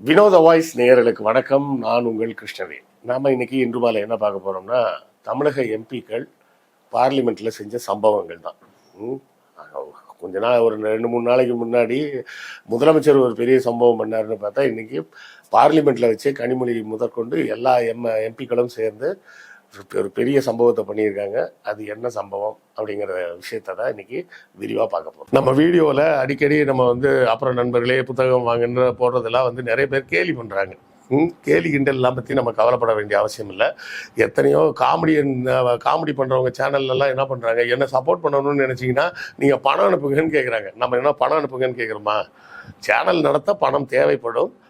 வினோத வாய்ஸ் நேயர்களுக்கு வணக்கம். நான் உங்கள் கிருஷ்ணவேன் நாம இன்னைக்கு இன்று மாலை என்ன பார்க்க போறோம்னா தமிழக எம்பிக்கள் பார்லிமெண்ட்ல செஞ்ச சம்பவங்கள் தான். கொஞ்ச நாள் ஒரு ரெண்டு மூணு நாளைக்கு முன்னாடி முதலமைச்சர் ஒரு பெரிய சம்பவம் பண்ணாருன்னு பார்த்தா இன்னைக்கு பார்லிமெண்ட்ல வச்சு கனிமொழி முதற்கொண்டு எல்லா எம் எம்பிக்களும் சேர்ந்து ஒரு பெரிய சம்பவத்தை பண்ணியிருக்காங்க. அது என்ன சம்பவம் அப்படிங்கிற விஷயத்த தான் இன்னைக்கு விரிவாக பார்க்க போகிறோம் நம்ம வீடியோவில் அடிக்கடி நம்ம வந்து அப்புறம் நண்பர்களே புத்தகம் வாங்குன்ற போடுறதெல்லாம் வந்து நிறைய பேர் கேலி பண்ணுறாங்க ம், கேலி கிண்டல்லாம் பற்றி நம்ம கவலைப்பட வேண்டிய அவசியம் இல்லை. எத்தனையோ காமெடி காமெடி பண்ணுறவங்க சேனல்லலாம் என்ன பண்ணுறாங்க என்ன சப்போர்ட் பண்ணணும்னு நினச்சிங்கன்னா நீங்கள் பணம் அனுப்புங்கன்னு கேட்குறாங்க நம்ம என்ன பணம் அனுப்புங்கன்னு கேட்குறோமா சேனல் நடத்த பணம் தேவைப்படும்.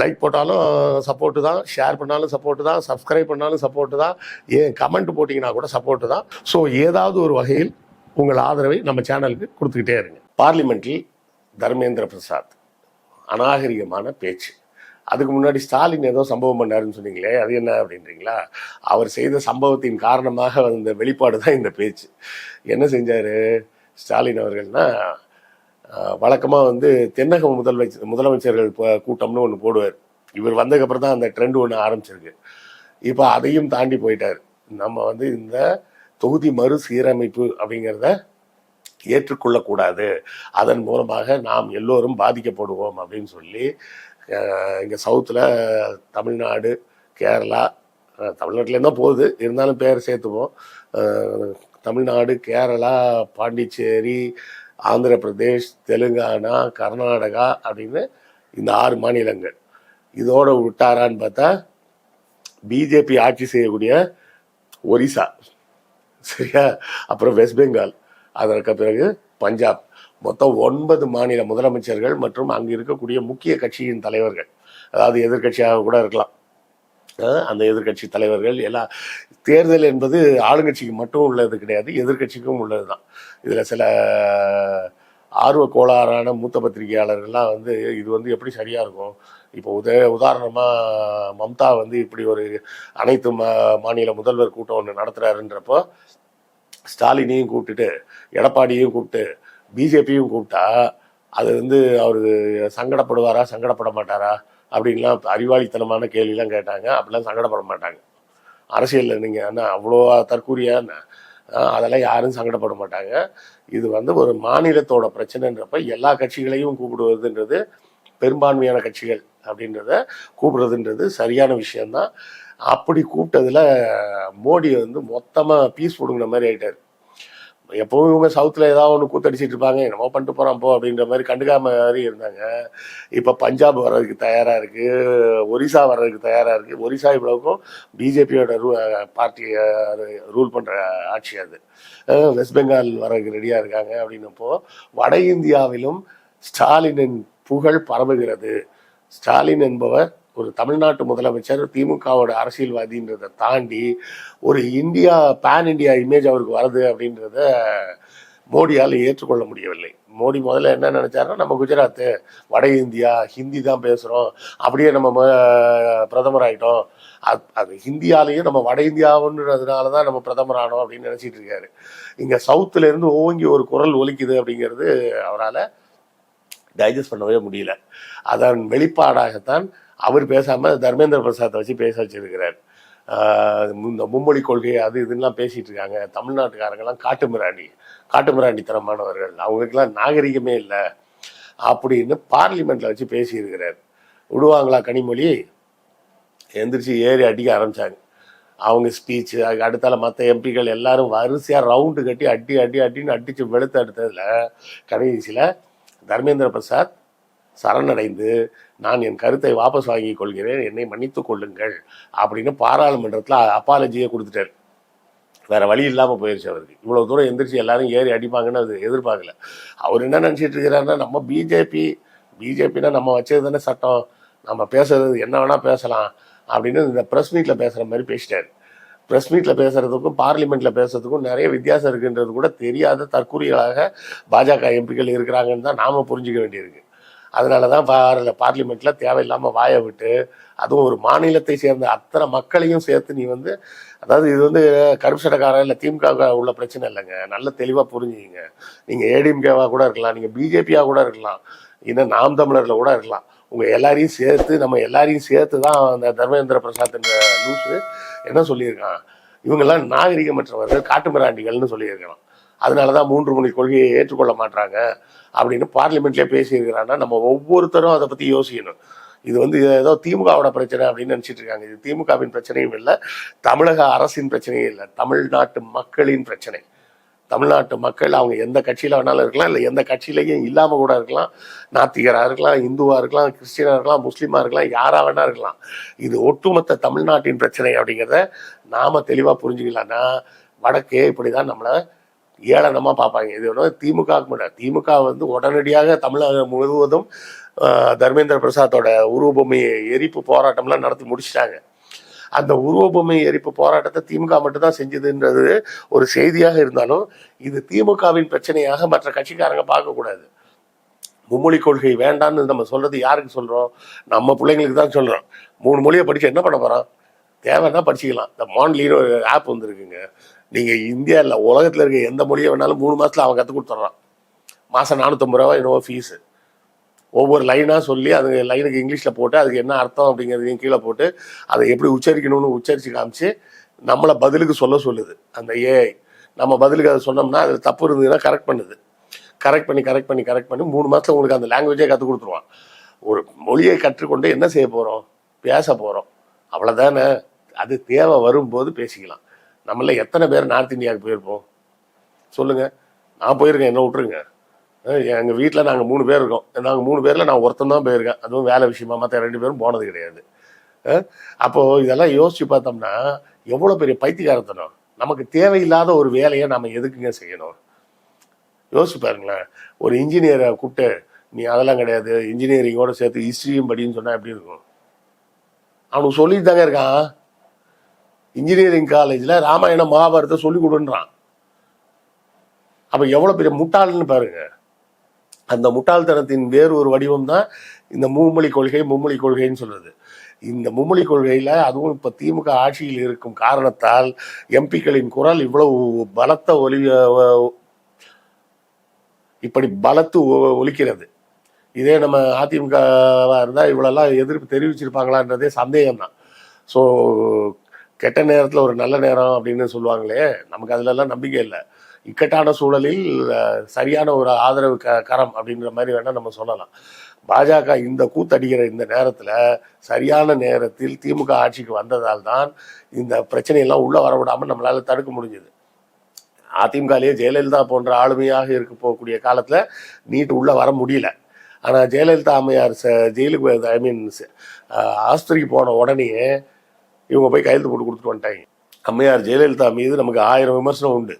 லைக் போட்டாலும் சப்போர்ட்டு தான் ஷேர் பண்ணாலும் சப்போர்ட்டு தான் சப்ஸ்கிரைப் பண்ணாலும் சப்போர்ட்டு தான் ஏன் கமெண்ட் போட்டிங்கன்னா கூட சப்போர்ட்டு தான். ஸோ ஏதாவது ஒரு வகையில் உங்கள் ஆதரவை நம்ம சேனலுக்கு கொடுத்துக்கிட்டே இருங்க. பார்லிமெண்ட்டில் தர்மேந்திர பிரசாத் அநாகரிகமான பேச்சு. அதுக்கு முன்னாடி ஸ்டாலின் ஏதோ சம்பவம் பண்ணாருன்னு சொன்னீங்களே அது என்ன அப்படின்றீங்களா? அவர் செய்த சம்பவத்தின் காரணமாக வந்த வெளிப்பாடு தான் இந்த பேச்சு. என்ன செஞ்சார் ஸ்டாலின் அவர்கள்னா வழக்கமாக வந்து தென்னக முதலமைச்சர் முதலமைச்சர்கள் கூட்டம்னு ஒன்று போடுவார். இவர் வந்ததுக்கப்புறம் தான் அந்த ட்ரெண்ட் ஒன்று ஆரம்பிச்சிருக்கு. இப்போ அதையும் தாண்டி போயிட்டார். நம்ம வந்து இந்த தொகுதி மறுசீரமைப்பு அப்படிங்கிறத ஏற்றுக்கொள்ளக்கூடாது. அதன் மூலமாக நாம் எல்லோரும் பாதிக்கப்படுவோம் அப்படின்னு சொல்லி இங்கே சவுத்தில் தமிழ்நாடு கேரளா அஹ், தான் போகுது? இருந்தாலும் பேர் சேர்த்துவோம் தமிழ்நாடு கேரளா பாண்டிச்சேரி ஆந்திர பிரதேஷ் தெலுங்கானா கர்நாடகா அப்படின்னு இந்த ஆறு மாநிலங்கள். இதோட விட்டாரான்னு பார்த்தா பிஜேபி ஆட்சி செய்யக்கூடிய ஒரிசா. சரியா? அப்புறம் வெஸ்ட் பெங்கால் அதற்கு பிறகு பஞ்சாப். மொத்தம் ஒன்பது மாநில முதலமைச்சர்கள் மற்றும் அங்கு இருக்கக்கூடிய முக்கிய கட்சியின் தலைவர்கள். அதாவது எதிர்க்கட்சியாக கூட இருக்கலாம். அந்த எதிர்க்கட்சி தலைவர்கள் எல்லாம் தேர்தல் என்பது ஆளுங்கட்சிக்கு மட்டும் உள்ளது கிடையாது எதிர்க்கட்சிக்கும் உள்ளது தான் இதில் சில ஆர்வ கோளாறான மூத்த பத்திரிகையாளர்கள்லாம் வந்து இது வந்து எப்படி சரியாக இருக்கும்? இப்போ உத உதாரணமாக மம்தா வந்து இப்படி ஒரு அனைத்து மா மாநில முதல்வர் கூட்டம் ஒன்று நடத்துகிறாருன்றப்போ ஸ்டாலினையும் கூப்பிட்டுட்டு எடப்பாடியையும் கூப்பிட்டு பிஜேபியும் கூப்பிட்டா அது வந்து அவர் சங்கடப்படுவாரா சங்கடப்பட மாட்டாரா? அப்படின்லாம் அறிவாளித்தனமான கேள்விலாம் கேட்டாங்க. அப்படிலாம் சங்கடப்பட மாட்டாங்க அரசியலில் நீங்கள் என்ன அவ்வளோ தற்கூரியா அதெல்லாம் யாரும் சங்கடப்பட மாட்டாங்க இது வந்து ஒரு மாநிலத்தோட பிரச்சனைன்றப்ப எல்லா கட்சிகளையும் கூப்பிடுவதுன்றது பெரும்பான்மையான கட்சிகள் அப்படின்றத கூப்பிடுறதுன்றது சரியான விஷயம்தான். அப்படி கூப்பிட்டதில் மோடி வந்து மொத்தமாக பீஸ் பிடுங்கின மாதிரி ஆயிட்டார். எப்பவும் இவங்க சவுத்தில் ஏதாவது ஒன்று கூத்தடிச்சிட்டு இருப்பாங்க. என்னமோ பண்ணிட்டு போகிறான் போ அப்படின்ற மாதிரி கண்டுக்காம மாதிரி இருந்தாங்க. இப்போ பஞ்சாப் வர்றதுக்கு தயாராக இருக்குது ஒரிசா வர்றதுக்கு தயாராக இருக்குது ஒரிசா இவ்வளவுக்கும் பிஜேபியோட ரூ பார்ட்டி ரூல் பண்ணுற ஆட்சி அது. வெஸ்ட் பெங்கால் வர்றதுக்கு ரெடியாக இருக்காங்க அப்படின்னப்போ வட இந்தியாவிலும் ஸ்டாலினின் புகழ் பரவுகிறது. ஸ்டாலின் என்பவர் ஒரு தமிழ்நாட்டு முதலமைச்சர் திமுகவோட அரசியல்வாதின்றதை தாண்டி ஒரு இந்தியா பேன் இந்தியா இமேஜ் அவருக்கு வருது அப்படின்றத மோடியால் ஏற்றுக்கொள்ள முடியவில்லை. மோடி முதல்ல என்ன நினைச்சாருன்னா நம்ம குஜராத்து வட இந்தியா ஹிந்தி தான் பேசுகிறோம் அப்படியே நம்ம ம- பிரதமர் ஆகிட்டோம் அது அது ஹிந்தியாலேயும் நம்ம வட இந்தியாவுன்றதுனால தான் நம்ம பிரதமர் ஆனோம் அப்படின்னு நினச்சிட்டு இருக்காரு. இங்கே சவுத்துலேருந்து ஓங்கி ஒரு குரல் ஒலிக்குது அப்படிங்கிறது அவரால் டைஜஸ்ட் பண்ணவே முடியல. அதன் வெளிப்பாடாகத்தான் அவர் பேசாமல் தர்மேந்திர பிரசாத்தை வச்சு பேச வச்சிருக்கிறார். இந்த மும்மொழி கொள்கை அது இதுலாம் பேசிட்டு இருக்காங்க. தமிழ்நாட்டுக்காரங்கெல்லாம் காட்டு மிராண்டி காட்டு மிராண்டித்தனமானவர்கள் அவங்களுக்கெல்லாம் நாகரிகமே இல்லை. அப்படின்னு பார்லிமெண்ட்ல வச்சு பேசியிருக்கிறார். விடுவாங்களா கனிமொழி? எந்திரிச்சு ஏறி அடிக்க ஆரம்பிச்சாங்க. அவங்க ஸ்பீச் அடுத்தால மற்ற எம்பிக்கள் எல்லாரும் வரிசையா ரவுண்டு கட்டி அடி அடி அடின்னு அடிச்சு வெளுத்து எடுத்ததுல கடைசியில தர்மேந்திர பிரசாத் சரணடைந்து நான் என் கருத்தை வாபஸ் வாங்கி கொள்கிறேன் என்னை மன்னித்துக் கொள்ளுங்கள் அப்படின்னு பாராளுமன்றத்தில் அப்பாலஜியை கொடுத்துட்டார். வேற வழி இல்லாமல் போயிடுச்சு அவருக்கு. இவ்வளோ தூரம் எந்திரிச்சு எல்லாரும் ஏறி அடிப்பாங்கன்னு அது எதிர்பார்க்கல. அவர் என்ன நினச்சிட்டு இருக்கிறாருன்னா நம்ம பிஜேபி பிஜேபினா நம்ம வச்சது தானே சட்டம். நம்ம பேசுறது என்ன வேணால் பேசலாம் அப்படின்னு இந்த ப்ரெஸ் மீட்டில் பேசுகிற மாதிரி பேசிட்டார். ப்ரெஸ் மீட்டில் பேசுறதுக்கும் பார்லிமெண்ட்டில் பேசுறதுக்கும் நிறைய வித்தியாசம் இருக்குன்றது கூட தெரியாத தற்கூறிகளாக பாஜக எம்பிக்கள் இருக்கிறாங்கன்னு தான் நாம் புரிஞ்சுக்க வேண்டியிருக்கு. அதனால தான் பார் பார்லிமெண்ட்டில் தேவையில்லாமல் வாயை விட்டு அதுவும் ஒரு மாநிலத்தை சேர்ந்த அத்தனை மக்களையும் சேர்த்து நீ வந்து அதாவது இது வந்து கருப்சடக்காரன் இல்லை திமுக உள்ள பிரச்சனை இல்லைங்க. நல்ல தெளிவாக புரிஞ்சுங்க நீங்கள் ஏடிஎம்கேவாக கூட இருக்கலாம் நீங்கள் பிஜேபியாக கூட இருக்கலாம் இன்னும் நாம் தமிழரில் கூட இருக்கலாம். உங்கள் எல்லாரையும் சேர்த்து நம்ம எல்லாரையும் சேர்த்து தான் அந்த தர்மேந்திர பிரசாத் என்ற என்ன சொல்லியிருக்கான்? இவங்கெல்லாம் நாகரிகமற்றவர்கள் காட்டுமிராண்டிகள்னு சொல்லியிருக்கிறான் அதனால தான் மூன்று மணி கொள்கையை ஏற்றுக்கொள்ள மாட்டாங்க அப்படின்னு பார்லிமெண்ட்லேயே பேசியிருக்கிறான்னா நம்ம ஒவ்வொருத்தரும் அதை பற்றி யோசிக்கணும். இது வந்து ஏதோ திமுகவோட பிரச்சனை அப்படின்னு நினச்சிட்டு இருக்காங்க. இது திமுகவின் பிரச்சனையும் இல்லை தமிழக அரசின் பிரச்சனையும் இல்லை தமிழ்நாட்டு மக்களின் பிரச்சனை. தமிழ்நாட்டு மக்கள் அவங்க எந்த கட்சியில் வேணாலும் இருக்கலாம் இல்லை எந்த கட்சியிலையும் இல்லாமல் கூட இருக்கலாம். நாத்திகராக இருக்கலாம் இந்துவாக இருக்கலாம் கிறிஸ்டியனாக இருக்கலாம் முஸ்லீமாக இருக்கலாம் யாராக வேணா இருக்கலாம். இது ஒட்டுமொத்த தமிழ்நாட்டின் பிரச்சனை அப்படிங்கிறத நாம் தெளிவாக புரிஞ்சுக்கலாம்னா வடக்கே இப்படி தான் நம்மளை ஏளனமாக பார்ப்பாங்க. இது ஒன்றும் திமுக திமுக வந்து உடனடியாக தமிழகம் முழுவதும் தர்மேந்திர பிரசாத்தோட உருவபொம்மையை எரிப்பு போராட்டம்லாம் நடத்தி முடிச்சிட்டாங்க. அந்த உருவபொம்மை எரிப்பு போராட்டத்தை திமுக மட்டும்தான் செஞ்சதுன்றது ஒரு செய்தியாக இருந்தாலும் இது திமுகவின் பிரச்சனையாக மற்ற கட்சிக்காரங்க பார்க்கக்கூடாது. மும்மொழி கொள்கை வேண்டான்னு நம்ம சொல்றது யாருக்கு சொல்றோம்? நம்ம பிள்ளைங்களுக்கு தான் சொல்றோம். மூணு மொழியை படிச்சு என்ன பண்ண போறோம்? தேவைன்னா படிச்சுக்கலாம். இந்த மான்லின்னு ஒரு ஆப் வந்துருக்குங்க. நீங்க இல்லை உலகத்தில் இருக்க எந்த மொழியை வேணாலும் மூணு மாசத்துல அவன் கற்றுக் கொடுத்துட்றான். மாசம் நானூற்றம்பது ரூபா என்னவோ ஃபீஸு ஒவ்வொரு லைனாக சொல்லி அது லைனுக்கு இங்கிலீஷில் போட்டு அதுக்கு என்ன அர்த்தம் அப்படிங்கிறதையும் கீழே போட்டு அதை எப்படி உச்சரிக்கணும்னு உச்சரித்து காமிச்சு நம்மளை பதிலுக்கு சொல்ல சொல்லுது. அந்த ஏஐ நம்ம பதிலுக்கு அதை சொன்னோம்னா அது தப்பு இருந்ததுன்னா கரெக்ட் பண்ணுது. கரெக்ட் பண்ணி கரெக்ட் பண்ணி கரெக்ட் பண்ணி மூணு மாதத்துல உங்களுக்கு அந்த லாங்குவேஜே கற்றுக் கொடுத்துருவான். ஒரு மொழியை கற்றுக்கொண்டு என்ன செய்ய போகிறோம் பேச போகிறோம் அவ்வளோதானே அது தேவை வரும்போது பேசிக்கலாம். நம்மள எத்தனை பேர் நார்த் இந்தியாவுக்கு போயிருப்போம்? சொல்லுங்கள் நான் போயிருக்கேன் என்ன விட்டுருங்க. எங்கள் வீட்டில் நாங்கள் மூணு பேர் இருக்கோம். நாங்கள் மூணு பேரில் நான் ஒருத்தன் தான் போயிருக்கேன். அதுவும் வேலை விஷயமா மற்ற ரெண்டு பேரும் போனது கிடையாது. அஹ் அப்போ இதெல்லாம் யோசிச்சு பார்த்தோம்னா எவ்வளோ பெரிய பைத்தியக்காரத்தனம். நமக்கு தேவையில்லாத ஒரு வேலையை நம்ம எதுக்குங்க செய்யணும்? யோசிச்சு பாருங்களேன். ஒரு இன்ஜினியரை கூப்பிட்டு நீ அதெல்லாம் கிடையாது. இன்ஜினியரிங்கோட சேர்த்து ஹிஸ்ட்ரியும் படின்னு சொன்னால் எப்படி இருக்கும்? அவனுக்கு சொல்லிட்டு தாங்க இருக்கான். இன்ஜினியரிங் காலேஜில் ராமாயணம் மகாபாரதத்தை சொல்லி கொடுன்றான். அப்போ எவ்வளோ பெரிய முட்டாள்னு பாருங்க. அந்த முட்டாள்தனத்தின் வேறு ஒரு வடிவம் தான் இந்த மும்மொழி கொள்கை மும்மொழி கொள்கைன்னு சொல்றது. இந்த மும்மொழி கொள்கையில் அதுவும் இப்போ திமுக ஆட்சியில் இருக்கும் காரணத்தால் எம்பிக்களின் குரல் இவ்வளவு பலத்த ஒலி இப்படி பலத்து ஒ- ஒலிக்கிறது. இதே நம்ம அதிமுகவாக இருந்தால் இவ்வளோலாம் எதிர்ப்பு தெரிவிச்சிருப்பாங்களான்றதே சந்தேகம் தான் ஸோ கெட்ட நேரத்தில் ஒரு நல்ல நேரம் அப்படின்னு சொல்லுவாங்களே நமக்கு அதுலலாம் நம்பிக்கை இல்லை. இக்கட்டான சூழலில் சரியான ஒரு ஆதரவு க கரம் அப்படின்ற மாதிரி வேணால் நம்ம சொல்லலாம். பாஜக இந்த கூத்தடிக்கிற இந்த நேரத்தில் சரியான நேரத்தில் திமுக ஆட்சிக்கு வந்ததால் தான் இந்த பிரச்சனையெல்லாம் உள்ளே வரவிடாமல் நம்மளால் தடுக்க முடிஞ்சுது. அதிமுகலேயே ஜெயலலிதா போன்ற ஆளுமையாக இருக்க போகக்கூடிய காலத்தில் நீட் உள்ளே வர முடியல. ஆனால் ஜெயலலிதா அம்மையார் ச ஜெயிலுக்கு ஐ மீன் ஆஸ்பத்திரிக்கு போன உடனே இவங்க போய் கையெழுத்து போட்டு கொடுத்துட்டு வந்துட்டாங்க. அம்மையார் ஜெயலலிதா மீது நமக்கு ஆயிரம் விமர்சனம் உண்டு.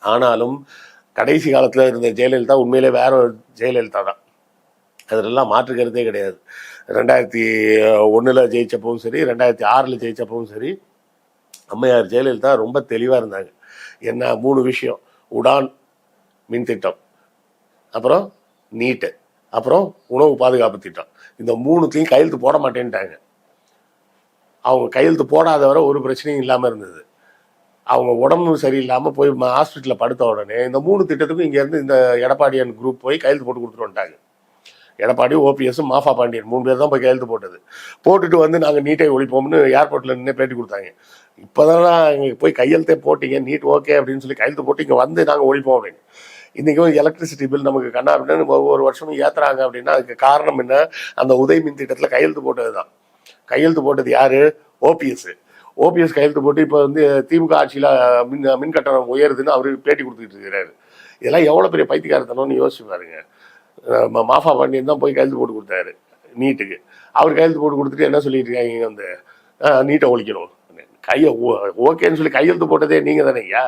ஆனாலும் கடைசி காலத்தில் இருந்த ஜெயலலிதா உண்மையிலே வேற ஒரு ஜெயலலிதா தான். அதிலெல்லாம் மாற்று கருத்தே கிடையாது. ரெண்டாயிரத்தி ஒன்றில் ஜெயிச்சப்பவும் சரி ரெண்டாயிரத்தி ஆறில் ஜெயிச்சப்பவும் சரி அம்மையார் ஜெயலலிதா ரொம்ப தெளிவாக இருந்தாங்க. என்ன மூணு விஷயம். உடான் மின் திட்டம். அப்புறம் நீட்டு. அப்புறம் உணவு பாதுகாப்பு திட்டம். இந்த மூணுத்தையும் கையெழுத்து போட மாட்டேன்ட்டாங்க. அவங்க கையெழுத்து போடாத வரை ஒரு பிரச்சனையும் இல்லாமல் இருந்தது. அவங்க உடம்பு சரியில்லாமல் போய் ஹாஸ்பிட்டலில் படுத்த உடனே இந்த மூணு திட்டத்துக்கும் இங்கேருந்து இந்த எடப்பாடியன் குரூப் போய் கையெழுத்து போட்டு கொடுத்துட்டு வந்துட்டாங்க. எடப்பாடி ஓபிஎஸ் மாஃபா பாண்டியன் மூணு பேர் தான் போய் கையெழுத்து போட்டது. போட்டுட்டு வந்து நாங்கள் நீட்டை ஒழிப்போம்னு ஏர்போர்ட்டில் நின்று பேட்டி கொடுத்தாங்க. இப்போதான் எங்களுக்கு போய் கையெழுத்தே போட்டீங்க நீட் ஓகே அப்படின்னு சொல்லி கையெழுத்து போட்டு இங்கே வந்து நாங்கள் ஒழிப்போம் அப்படின்னு. இன்றைக்கும் எலக்ட்ரிசிட்டி பில் நமக்கு கண்ணா அப்படின்னு ஒவ்வொரு வருஷமும் ஏற்றுறாங்க அப்படின்னா அதுக்கு காரணம் என்ன? அந்த உதய் மின் திட்டத்தில் கையெழுத்து போட்டது தான் கையெழுத்து போட்டது யாரு? ஓபிஎஸ். ஓபிஎஸ் கையெழுத்து போட்டு இப்போ வந்து திமுக ஆட்சியில் மின் மின் கட்டணம் உயருதுன்னு அவரு பேட்டி கொடுத்துட்டு இருக்கிறாரு. இதெல்லாம் எவ்வளோ பெரிய பைத்தியக்காரத்தனம்னு யோசிச்சு பாருங்க. மாஃபா பாண்டியன் தான் போய் கையெழுத்து போட்டு கொடுத்தாரு நீட்டுக்கு. அவர் கையெழுத்து போட்டு கொடுத்துட்டு என்ன சொல்லிட்டு இருக்காங்க இங்க வந்து? நீட்டை ஒழிக்கணும். கையை ஓகேன்னு சொல்லி கையெழுத்து போட்டதே நீங்கள் தானே ஐயா?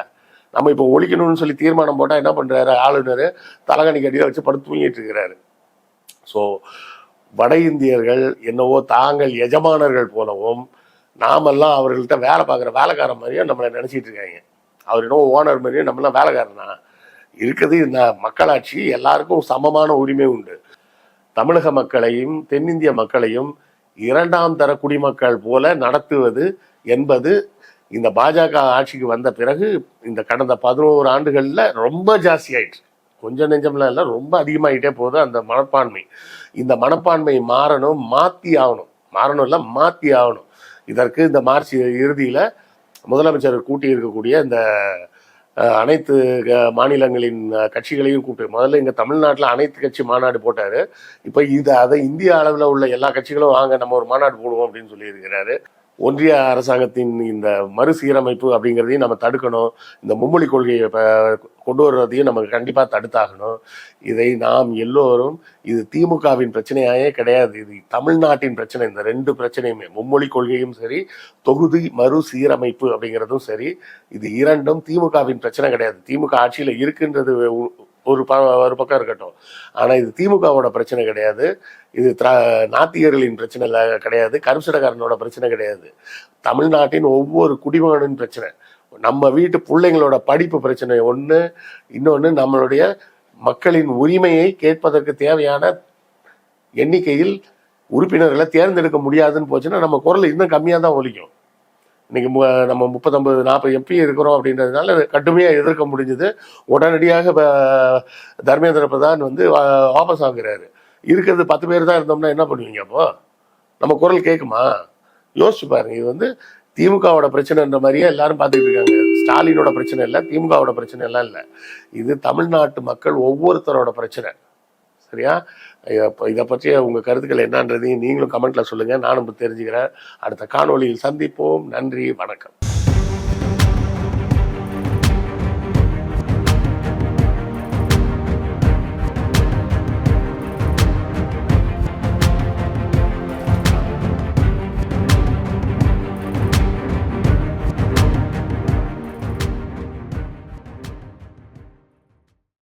நம்ம இப்போ ஒழிக்கணும்னு சொல்லி தீர்மானம் போட்டால் என்ன பண்ணுறாரு ஆளுநர் தலகாணி கட்டியில் வச்சு படுத்து தூங்கிட்டு இருக்கிறாரு. ஸோ வட இந்தியர்கள் என்னவோ தாங்கள் எஜமானர்கள் போலவும் நாமெல்லாம் அவர்கள்ட்ட வேலை பார்க்குற வேலைக்காரன் மாதிரியும் நம்மளை நினச்சிட்டு இருக்காங்க. அவர் என்னவோ ஓனர் மாதிரியும் நம்மளாம் வேலைக்காரனா? இருக்குது இந்த மக்களாட்சி எல்லாருக்கும் சமமான உரிமை உண்டு. தமிழக மக்களையும் தென்னிந்திய மக்களையும் இரண்டாம் தர குடிமக்கள் போல நடத்துவது என்பது இந்த பாஜக ஆட்சிக்கு வந்த பிறகு இந்த கடந்த பதினோரு ஆண்டுகளில் ரொம்ப ஜாஸ்தி ஆயிடுச்சு. கொஞ்சம் நெஞ்சம்லாம் இல்லை ரொம்ப அதிகமாகிட்டே போகுது அந்த மனப்பான்மை. இந்த மனப்பான்மை மாறணும் மாற்றி ஆகணும். மாறணும் இல்லை மாற்றி ஆகணும். இதற்கு இந்த மார்ச் இறுதியில் முதலமைச்சர் கூட்டி இருக்கக்கூடிய இந்த அஹ், அனைத்து மாநிலங்களின் கட்சிகளையும் கூப்பிட்டு முதல்ல இங்கே தமிழ்நாட்டில் அனைத்து கட்சி மாநாடு போட்டார். இப்போ இது அதை இந்திய அளவில் உள்ள எல்லா கட்சிகளும் வாங்க நம்ம ஒரு மாநாடு போடுவோம் அப்படின்னு சொல்லியிருக்கிறாரு. ஒன்றிய அரசாங்கத்தின் இந்த மறுசீரமைப்பு அப்படிங்கிறதையும் நம்ம தடுக்கணும். இந்த மும்மொழி கொள்கையை கொண்டு வர்றதையும் நம்ம கண்டிப்பாக தடுத்தாகணும். இதை நாம் எல்லோரும் இது திமுகவின் பிரச்சனையாயே கிடையாது. இது தமிழ்நாட்டின் பிரச்சனை. இந்த ரெண்டு பிரச்சனையுமே மும்மொழி கொள்கையும் சரி தொகுதி மறுசீரமைப்பு அப்படிங்கிறதும் சரி இது இரண்டும் திமுகவின் பிரச்சனை கிடையாது. திமுக ஆட்சியில் இருக்கின்றது ஒரு ப ஒரு பக்கம் இருக்கட்டும். ஆனால் இது திமுகவோட பிரச்சனை கிடையாது. இது திரா நாத்திகர்களின் பிரச்சனை இல்லை கிடையாது. கருப்சடக்காரனோட பிரச்சனை கிடையாது. தமிழ்நாட்டின் ஒவ்வொரு குடிமகனின் பிரச்சனை. நம்ம வீட்டு பிள்ளைங்களோட படிப்பு பிரச்சனை ஒன்று இன்னொன்று நம்மளுடைய மக்களின் உரிமையை கேட்பதற்கு தேவையான எண்ணிக்கையில் உறுப்பினர்களை தேர்ந்தெடுக்க முடியாதுன்னு போச்சுன்னா நம்ம குரல் இன்னும் கம்மியாக தான் ஒலிக்கும். இன்னைக்கு மு- நம்ம முப்பத்தொம்பது நாற்பது எம்பி இருக்கிறோம் அப்படின்றதுனால கடுமையாக எதிர்க்க முடிஞ்சது. உடனடியாக இப்போ தர்மேந்திர பிரதான் வந்து வா- வாபஸ் ஆகுறாரு. இருக்கிறது பத்து பேர் தான் இருந்தோம்னா என்ன பண்ணுவீங்க அப்போ? நம்ம குரல் கேட்குமா யோசிச்சு பாருங்க. இது வந்து திமுகவோட பிரச்சனைன்ற மாதிரியே எல்லாரும் பார்த்துக்கிட்டு இருக்காங்க. ஸ்டாலினோட பிரச்சனை இல்லை திமுகவோட பிரச்சனை எல்லாம் இல்லை. இது தமிழ்நாட்டு மக்கள் ஒவ்வொருத்தரோட பிரச்சனை. சரியா? இதை பற்றிய உங்கள் கருத்துக்கள் என்னன்றதையும் நீங்களும் கமெண்ட்டில் சொல்லுங்கள் நானும் தெரிஞ்சுக்கிறேன். அடுத்த காணொளியில் சந்திப்போம். நன்றி வணக்கம்.